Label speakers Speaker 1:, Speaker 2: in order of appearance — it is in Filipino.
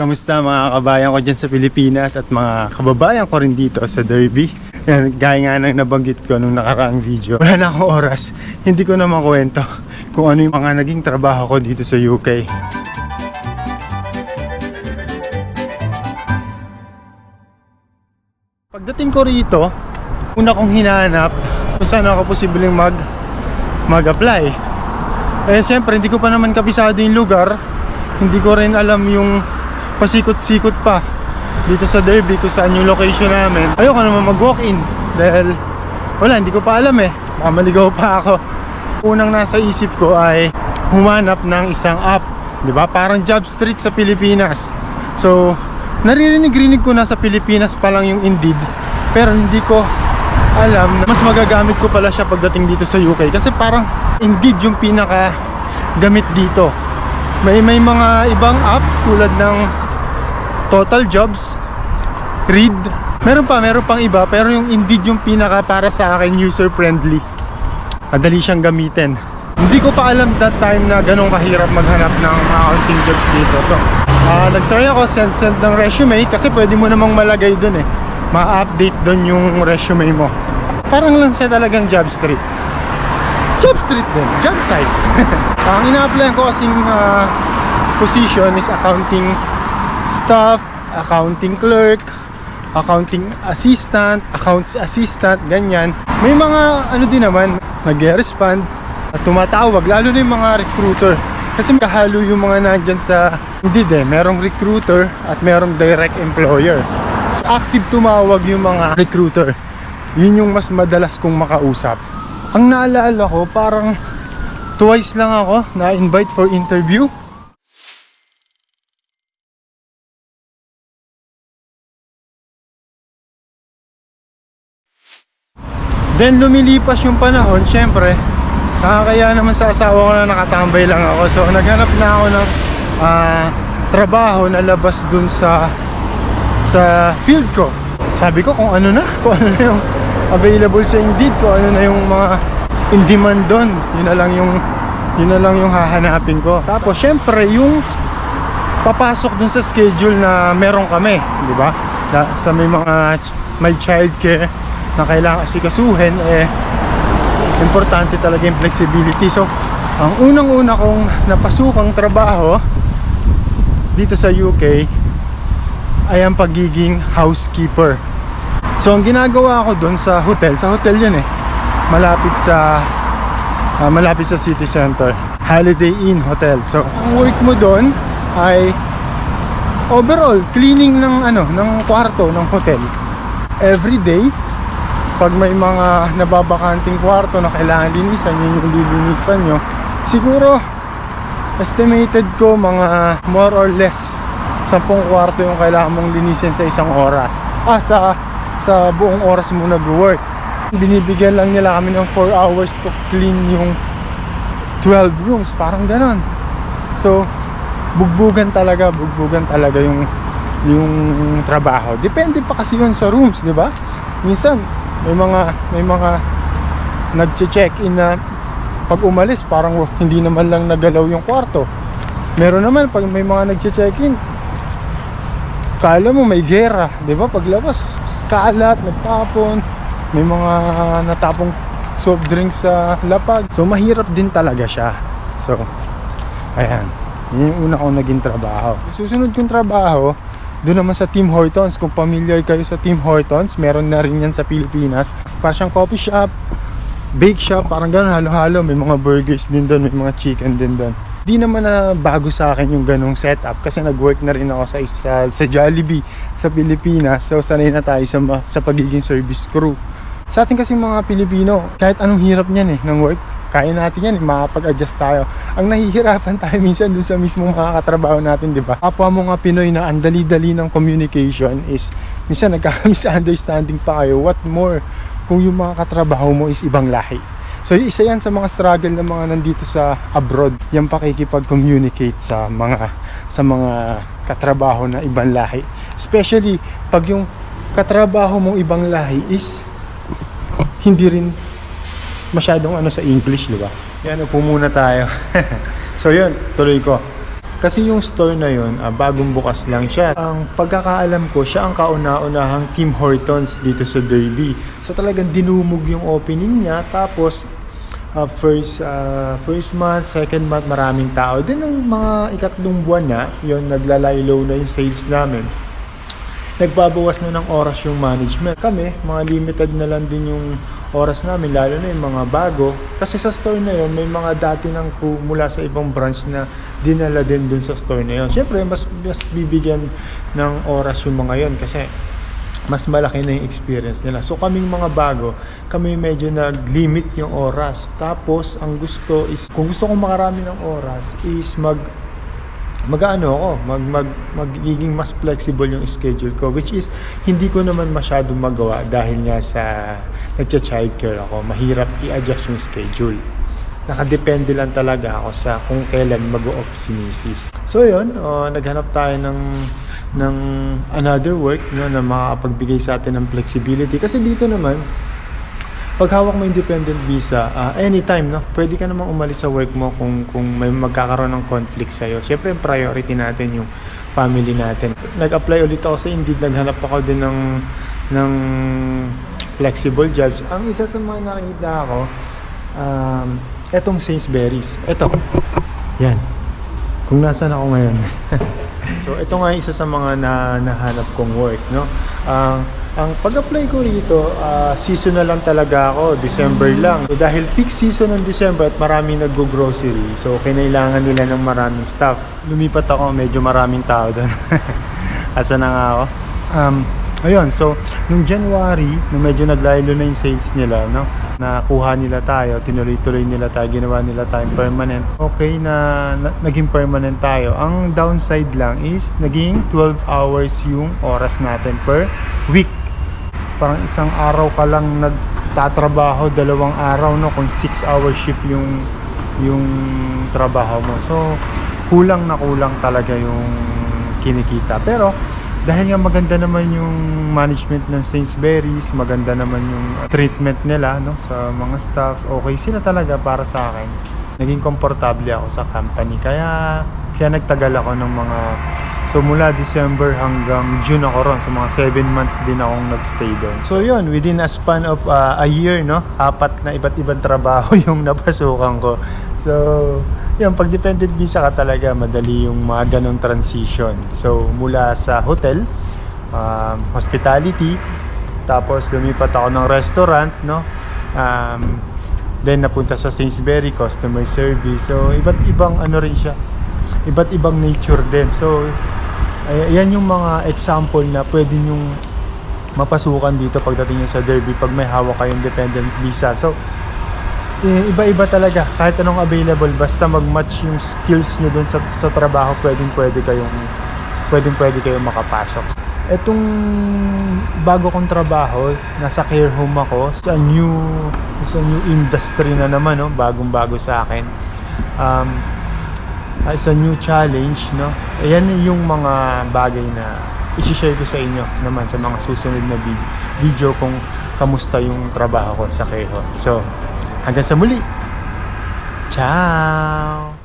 Speaker 1: Kamusta mga kabayan ko dyan sa Pilipinas at mga kababayan ko rin dito sa Derby? Yan, gaya nga ng nabanggit ko nung nakaraang video. Wala na akong oras. Hindi ko na makwento kung ano yung mga naging trabaho ko dito sa UK. Pagdating ko rito, una kong hinanap kung saan ako posibleng mag mag-apply. Eh siyempre hindi ko pa naman kabisado yung lugar. Hindi ko rin alam yung pasikot-sikot pa dito sa Derby kung saan yung location namin. Ayoko naman mag-walk-in dahil wala, hindi ko pa alam eh. Baka pa ako. Unang nasa isip ko ay humanap ng isang app. ba Parang job street sa Pilipinas. So, naririnig-rinig ko na sa Pilipinas pa lang yung Indeed. Pero hindi ko alam na mas magagamit ko pala siya pagdating dito sa UK. Kasi parang Indeed yung pinaka gamit dito. May may mga ibang app tulad ng Total Jobs, Read. Meron pa, meron pang iba pero yung Indeed yung pinaka para sa akin user friendly. Madali siyang gamitin. Hindi ko pa alam that time na ganun kahirap maghanap ng accounting jobs dito. So, ah nag-try ako send send ng resume kasi pwede mo namang malagay dun eh. Ma-update dun yung resume mo. Parang lang siya talagang job street. Job street din, job site. Ang ina-apply ko kasing ah, position is accounting staff, accounting clerk, accounting assistant, accounts assistant, ganyan. May mga ano din naman, nag-respond at tumatawag, lalo na yung mga recruiter. Kasi kahalo yung mga nandyan sa, hindi din, merong recruiter at merong direct employer. So active tumawag yung mga recruiter. Yun yung mas madalas kong makausap. Ang naalala ko, parang twice lang ako na-invite for interview. Then lumilipas yung panahon, syempre, nakakaya naman sa asawa ko na nakatambay lang ako. So naghanap na ako ng ah, trabaho na labas dun sa sa field ko. Sabi ko kung ano na, kung ano na yung available sa Indeed, kung ano na yung mga in demand doon. Yun na lang yung yun na lang yung hahanapin ko. Tapos syempre yung papasok dun sa schedule na meron kami, di ba? Sa may mga may child care na kailangan asikasuhin eh importante talaga yung flexibility. So, ang unang-una kong napasukang trabaho dito sa UK ay ang pagiging housekeeper. So, ang ginagawa ko doon sa hotel, sa hotel yun eh, malapit sa ah, malapit sa city center. Holiday Inn Hotel. So, ang work mo doon ay overall cleaning ng ano, ng kwarto ng hotel. Every day, pag may mga nababakanting kwarto na kailangan linisan, yun yung lilinisan nyo. Siguro, estimated ko mga more or less 10 kwarto yung kailangan mong linisin sa isang oras. Ah, sa, sa buong oras mo nag-work. Binibigyan lang nila kami ng 4 hours to clean yung 12 rooms. Parang ganon. So, bugbugan talaga, bugbugan talaga yung yung trabaho. Depende pa kasi yun sa rooms, di ba? Minsan, may mga may mga nagche-check-in na pag umalis parang hindi naman lang nagalaw yung kwarto. Meron naman pag may mga nagche-check-in kala mo may gera, 'di ba? Paglabas, kalat, nagtapon, may mga natapong soft drinks sa lapag. So mahirap din talaga siya. So ayan. Yun yung una kong naging trabaho. Susunod kong trabaho, doon naman sa Tim Hortons. Kung familiar kayo sa Tim Hortons, meron na rin yan sa Pilipinas. Parang siyang coffee shop, bake shop, parang gano'n halo-halo. May mga burgers din doon, may mga chicken din doon. Di naman na bago sa akin yung ganong setup kasi nag-work na rin ako sa, sa, sa Jollibee sa Pilipinas. So sanay na tayo sa, sa pagiging service crew. Sa atin kasi mga Pilipino, kahit anong hirap niyan eh, ng work, kaya natin yan, makakapag-adjust tayo. Ang nahihirapan tayo minsan dun sa mismong mga katrabaho natin, di ba? Kapwa mo nga Pinoy na ang dali-dali ng communication is minsan nagkaka-misunderstanding pa kayo. What more kung yung mga katrabaho mo is ibang lahi. So isa yan sa mga struggle ng mga nandito sa abroad, yung pakikipag-communicate sa mga sa mga katrabaho na ibang lahi. Especially pag yung katrabaho mong ibang lahi is hindi rin masyadong ano sa English, di ba? Yan, upo muna tayo. so yun, tuloy ko. Kasi yung store na yun, ah, bagong bukas lang siya. Ang pagkakaalam ko, siya ang kauna-unahang Tim Hortons dito sa Derby. So talagang dinumog yung opening niya. Tapos, ah, first ah, first month, second month, maraming tao. Then, ng mga ikatlong buwan na, yun, naglalaylo na yung sales namin nagbabawas na ng oras yung management. Kami, mga limited na lang din yung oras namin, lalo na yung mga bago. Kasi sa store na yun, may mga dati ng crew mula sa ibang branch na dinala din dun sa store na yun. Siyempre, mas, mas bibigyan ng oras yung mga yun kasi mas malaki na yung experience nila. So kaming mga bago, kami medyo nag-limit yung oras. Tapos ang gusto is, kung gusto kong makarami ng oras, is mag mag-ano ako, mag, mag, magiging mas flexible yung schedule ko which is hindi ko naman masyadong magawa dahil nga sa nagcha-childcare ako. Mahirap i-adjust yung schedule. Nakadepende lang talaga ako sa kung kailan mag-off si misis so yun, uh, naghanap tayo ng ng another work no, na makakapagbigay sa atin ng flexibility. Kasi dito naman pag hawak mo independent visa, ah, anytime, no? Pwede ka namang umalis sa work mo kung, kung may magkakaroon ng conflict sa'yo. Siyempre, priority natin yung family natin. Nag-apply ulit ako sa Indeed, naghanap ako din ng, ng flexible jobs. Ang isa sa mga nakikita ako, um, etong Sainsbury's. Eto. Yan. Kung nasaan ako ngayon. so, ito nga isa sa mga na, nahanap kong work, no? Ang ang pag-apply ko rito, ah, seasonal lang talaga ako, December lang. So, dahil peak season ng December at maraming nag-grocery, so kinailangan nila ng maraming staff. Lumipat ako, medyo maraming tao doon. Asa na nga ako? Um, ayun, so nung January, nung medyo naglaylo na yung sales nila, no? Nakuha nila tayo, tinuloy-tuloy nila tayo, ginawa nila tayong permanent. Okay na, na naging permanent tayo. Ang downside lang is naging 12 hours yung oras natin per week parang isang araw ka lang nagtatrabaho, dalawang araw no kung 6 hour shift yung yung trabaho mo. So kulang na kulang talaga yung kinikita. Pero dahil nga maganda naman yung management ng Sainsbury's, maganda naman yung treatment nila no sa mga staff. Okay sila talaga para sa akin. Naging komportable ako sa company. Kaya kaya nagtagal ako ng mga So mula December hanggang June ako ron. So mga 7 months din akong nagstay doon. So yun, within a span of uh, a year, no? Apat na iba't ibang trabaho yung napasukan ko. So, yun, pag dependent visa ka talaga, madali yung mga ganong transition. So, mula sa hotel, um, hospitality, tapos lumipat ako ng restaurant, no? Um, then napunta sa Sainsbury, customer service. So, iba't ibang ano rin siya. Iba't ibang nature din. So, ay, yan yung mga example na pwede nyong mapasukan dito pagdating nyo sa derby pag may hawak kayong dependent visa. So, eh, iba-iba talaga. Kahit anong available, basta mag-match yung skills nyo dun sa, sa trabaho, pwedeng pwede kayong pwedeng pwede kayong makapasok. Etong bago kong trabaho, nasa care home ako sa new sa new industry na naman, no? bagong-bago sa akin. Um, it's a new challenge, no? Ayan yung mga bagay na i-share ko sa inyo naman sa mga susunod na vid- video kung kamusta yung trabaho ko sa Keho. So, hanggang sa muli. Ciao!